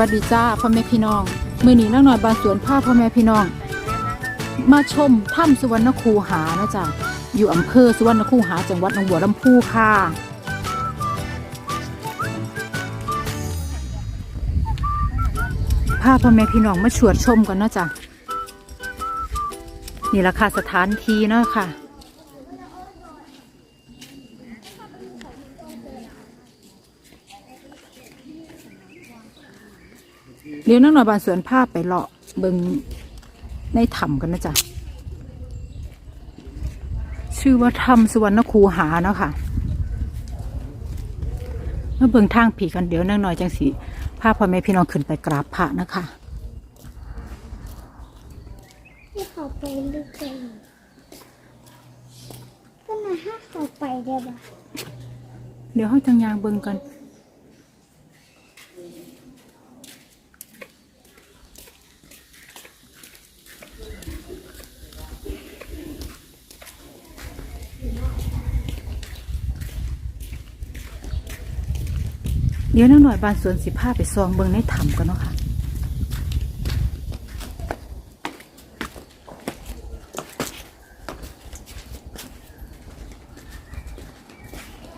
วัสดีจ้าพ่อแม่พี่น้องมือหนีนักหน่อยบานสวนผ้าพ่อแม่พี่น้อง มาชมถ้ำสุวรรณคูหานะจ๊ะอยู่อำเภอสุวรรณคูหาจังหวัดหนองบัวลำพูค่ะพาพ่อแม่พี่น้องมาชวนชมกันเนาะจ๊ะนี่ราคาสถานที่เนาะค่ะ เดี๋ยวนักหน่อยบานสวนภาพไปเลาะเบิงในถ้ำกันนะจ๊ะ ชื่อว่าถ้ำสุวรรณคูหาเนาะค่ะมาเบิงทางผีกันเดี๋ยวนักหน่อยจังสีภาพพ่อแม่พี่น้องขึ้นไปกราบพระนะคะที่เขาไปลึกเลยก็นะถ้าเขาไปได้ปะเดี๋ยวให้จังยางเบิงกัน ดี๋ยวนักหน่อยบานสวนสิผ้าไปซองเบิงในถ้ำกันเนาะค่ะ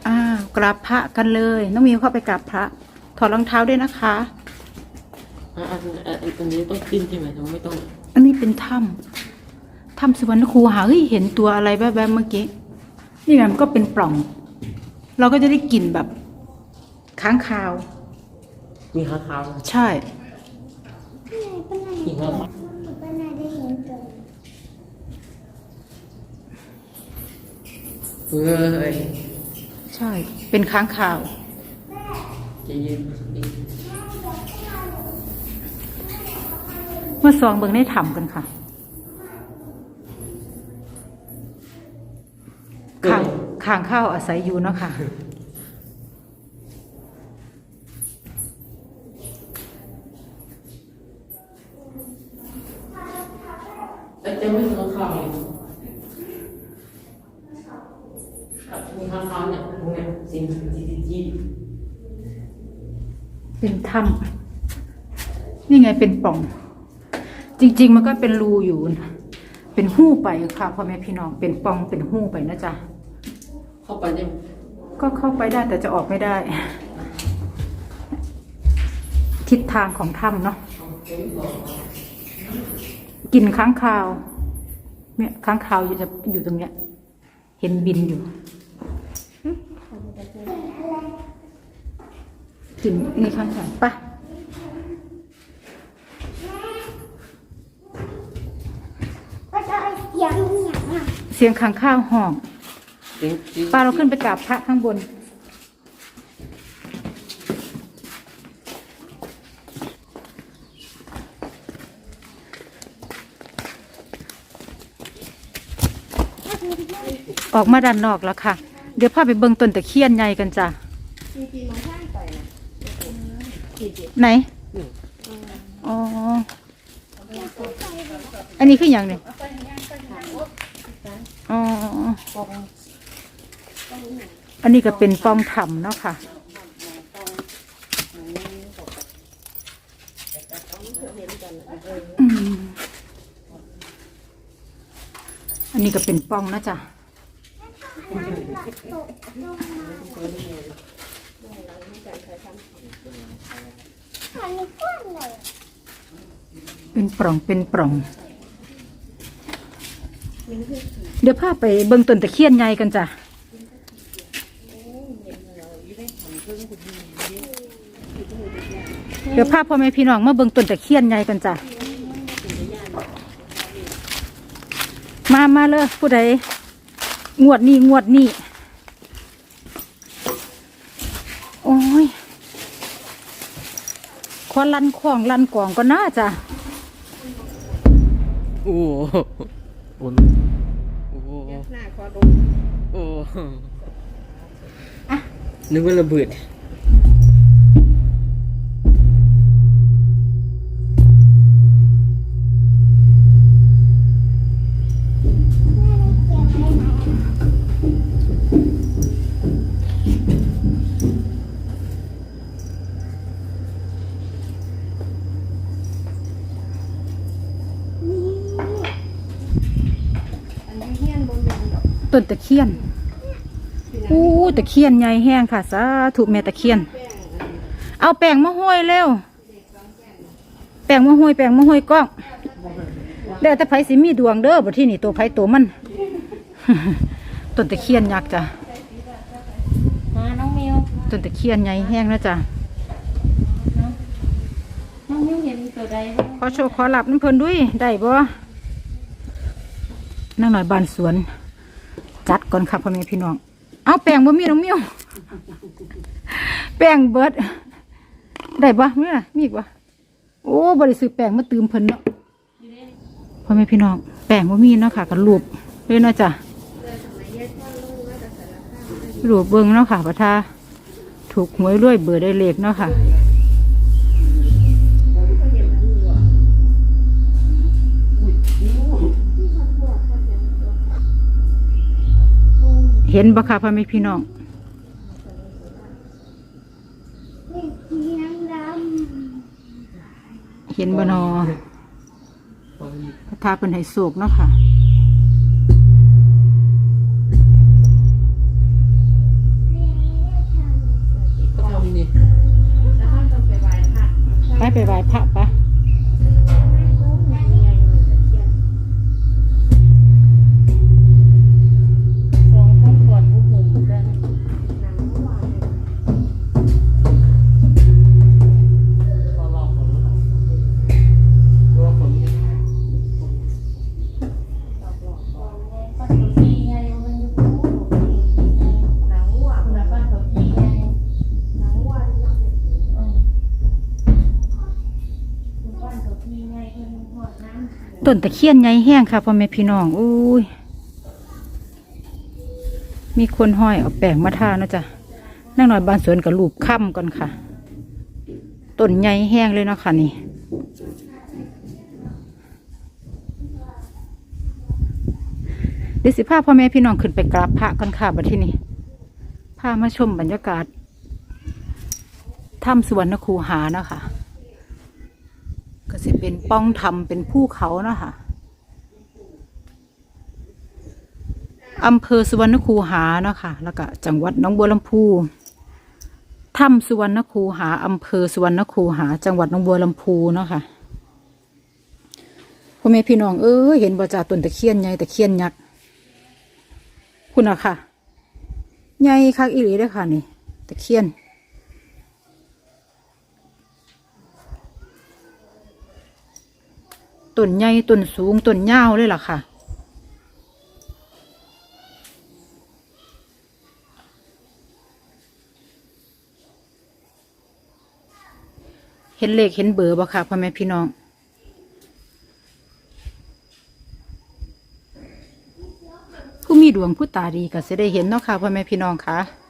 อ้าวกราบพระกันเลยน้องมิวเข้าไปกราบพระ ถอดรองเท้าด้วยนะคะ อะอันอันอันอันนี้ต้องกินใช่ไหมต้องไม่ต้องอันนี้เป็นถ้ำถ้ำสุวรรณคูหาเฮ้ยเห็นตัวอะไรแวบๆเมื่อกี้ นี่ไงมันก็เป็นปล่อง เราก็จะได้กลิ่นแบบ ค้างคาว มีข้าวขาวใช่พี่นายเป็นนายมีข้าวขาวเป็นนายได้เห็นตัวเฮ้ยใช่ เป็นค้างคาว ใจะเย็นเมื่อซองเบิงได้ถ้ำกันค่ะค้างค้างข้าวอาศัยอยู่เนาะค่ะ จะไม่มีข้าวขาวเลยอะมีข้าวขาวเนี่ยตรงเนี้ยสิ่งที่ที่ที่เป็นถ้ำนี่ไงเป็นปล่อง จริง ๆ มันก็เป็นรูอยู่นะเป็นหู้ไปค่ะพ่อแม่พี่น้อง เป็นปล่องเป็นหู้ไปนะจ๊ะ เข้าไปได้ก็เข้าไปได้แต่จะออกไม่ได้ ทิศทางของถ้ำเนาะกลินค้างคาว เนี่ยค้างคาวอยู่จะอยู่ตรงเนี้ย เห็นบินอยู่กลินนี่ค้างคาวไปะก็จะไอเสียงอย่างอะเสียงค้างคาวห้องจริงจริงป้าเราขึ้นไปกราบพระข้างบน ออกมาด้านนอกแล้วค่ะ เดี๋ยวพาไปเบิ่งต้นตะเคียนใหญ่กันจ้ะไหนอ๋ออันนี้คืออย่างเนี่ยอ๋ออันนี้ก็เป็นปองถ้ำเนาะค่ะอืมอันนี้ก็เป็นปองนะจ๊ะ อันนี้กว้างเลยเป็นปล่องเป็นปล่อง เดี๋ยวพาไปเบิ่งต้นตะเคียนใหญ่กันจ้ะเดี๋ยวพาพ่อแม่พี่น้องมาเบิ่งต้นตะเคียนใหญ่กันจ้ะมามาเลยผู้ใด งวดนี้งวดนี้ โอ้ยควันลันของลันกล่องก็น่าจะโอ้โหโอ้โหหน้าคอดมโอ้นึกว่าระเบิด ต้นตะเคียนอู้ตะเคียนใหญ่แห้งค่ะสาธุแม่ตะเคียน เอาแป้งมาห้อยเร็ว แป้งมาห้อยแป้งมาห้อยกล้องแล้วแต่ไผสิมีดวงเด้อบ่ที่นี่ตัวไผตัวมันต้นตะเคียนยักษ์จ้ะมาน้องมิวต้นตะเคียนใหญ่แห้งนะจ้ะน้องมิวเห็นตัวใดบ้างขอโชว์ขอหลับน้ำเพลินด้วยได้บ่นั่งหน่อยบานสวน จัดก่อนครับพ่อแม่พี่น้อง เอาแป้งบ่มีน้องมิวแป้งเบิดได้บ่เมื่อมีอีกบ่โอ้บริสุทธิ์แป้งมาตืมเพิ่นเนาะพ่อแม่พี่น้องแป้งบ่มีเนาะค่ะกันรูปเลยเนาะจ้ะรูปเบิ่งเนาะค่ะประทาถูกหวยรวยเบอร์ได้เลขเนาะค่ะ เห็นบ่ค่ะพ่อแม่พี่น้องเสียงดเห็นบ่นอพระธาตุเป็นไห้โศกเนาะค่ะก็ทำนี่ไปไปไหว้พระปะ นตะเคียนใหญ่แห้งค่ะพ่อแม่พี่น้องอุ้ยมีคนห้อยเอาแป้งมาทาเนาะจ้ะนั่งหน่อยบานสวนกับลูบค่ำก่อนค่ะต้นใหญ่แห้งเลยเนาะค่ะนี่เดี๋ยวสิพาพ่อแม่พี่น้องขึ้นไปกราบพระกันค่ะบัดที่นี่พามาชมบรรยากาศถ้ำสวรรคูหานะคะ เป็นป้องทำเป็นภูเขาเนาะค่ะอำเภอสุวรรณคูหาเนาะค่ะ แล้วก็จังหวัดน้องบัวลำพูถ้ำสุวรรณคูหาอำเภอสุวรรณคูหา จังหวัดน้องบัวลำพูเนาะค่ะพ่อแม่พี่น้องเอ้ยเห็นบ่จ่าต้นตะเคียนใหญ่ตะเคียนยักษ์คุณอะค่ะใหญ่คักอีหลีเด้อค่ะนี่ตะเคียน ต้นใหญ่ต้นสูงต้นยาวเลยล่ะค่ะ เห็นเลขเห็นเบอร์บ่ค่ะพ่อแม่พี่น้องผู้มีดวงผู้ตาดีก็จะได้เห็นเนาะค่ะพ่อแม่พี่น้องค่ะ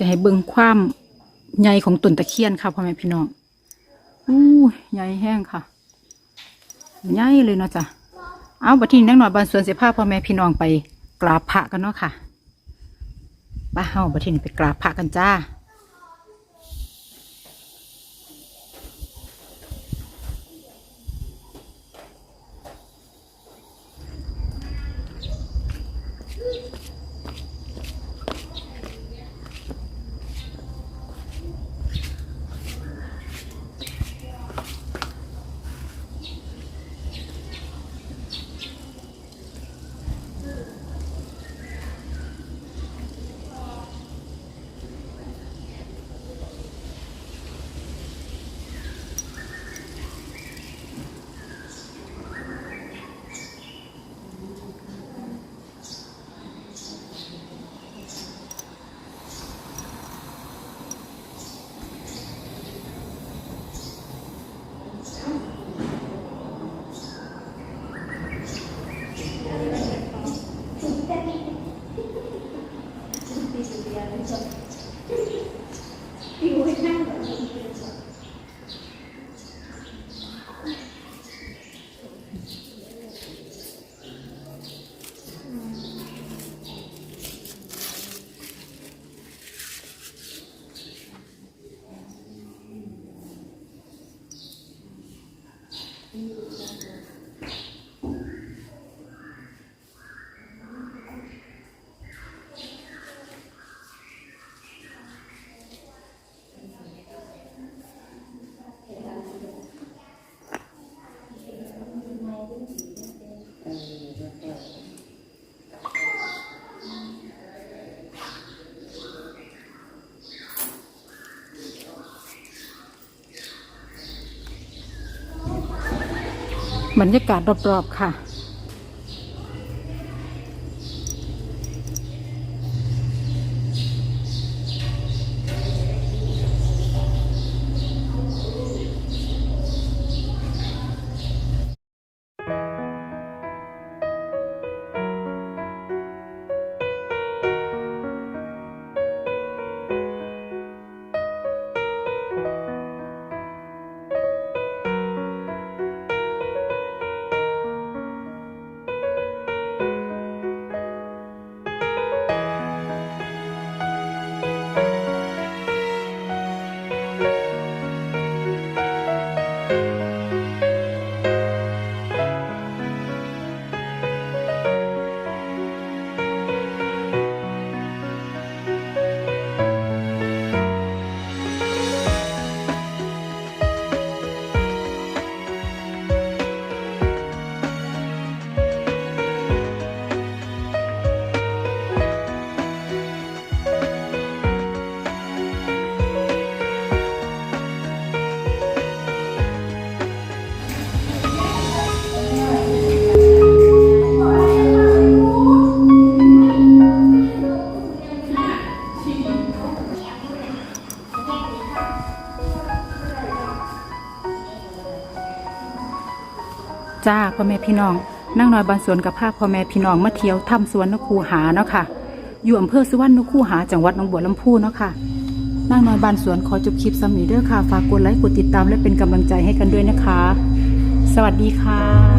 จะให้เบิ่งความใหญ่ของต้นตะเคียนค่ะพ่อแม่พี่น้องอู้ใหญ่แห้งค่ะใหญ่เลยเนาะจ้ะเอาบัดทีนี้นักหน่อยบานสวนเสียผ้าพ่อแม่พี่น้องไปกราบพระกันเนาะค่ะไป้าเฮาบัดทีนี้ไปกราบพระกันจ้า บรรยากาศรอบๆค่ะ จ้าพ่อแม่พี่น้องนั่งน้อยบานสวนกับภาพพ่อแม่พี่น้องมาเที่ยวทำสวนนกคูหาเนาะค่ะ อยู่อำเภอสุวรรณนกคูหาจังหวัดหนองบัวลำพูเนาะค่ะนั่งน้อยบานสวนขอจบคลิปซ้ำนี้เด้อค่ะ ฝากกดไลค์กดติดตามและเป็นกำลังใจให้กันด้วยนะคะ สวัสดีค่ะ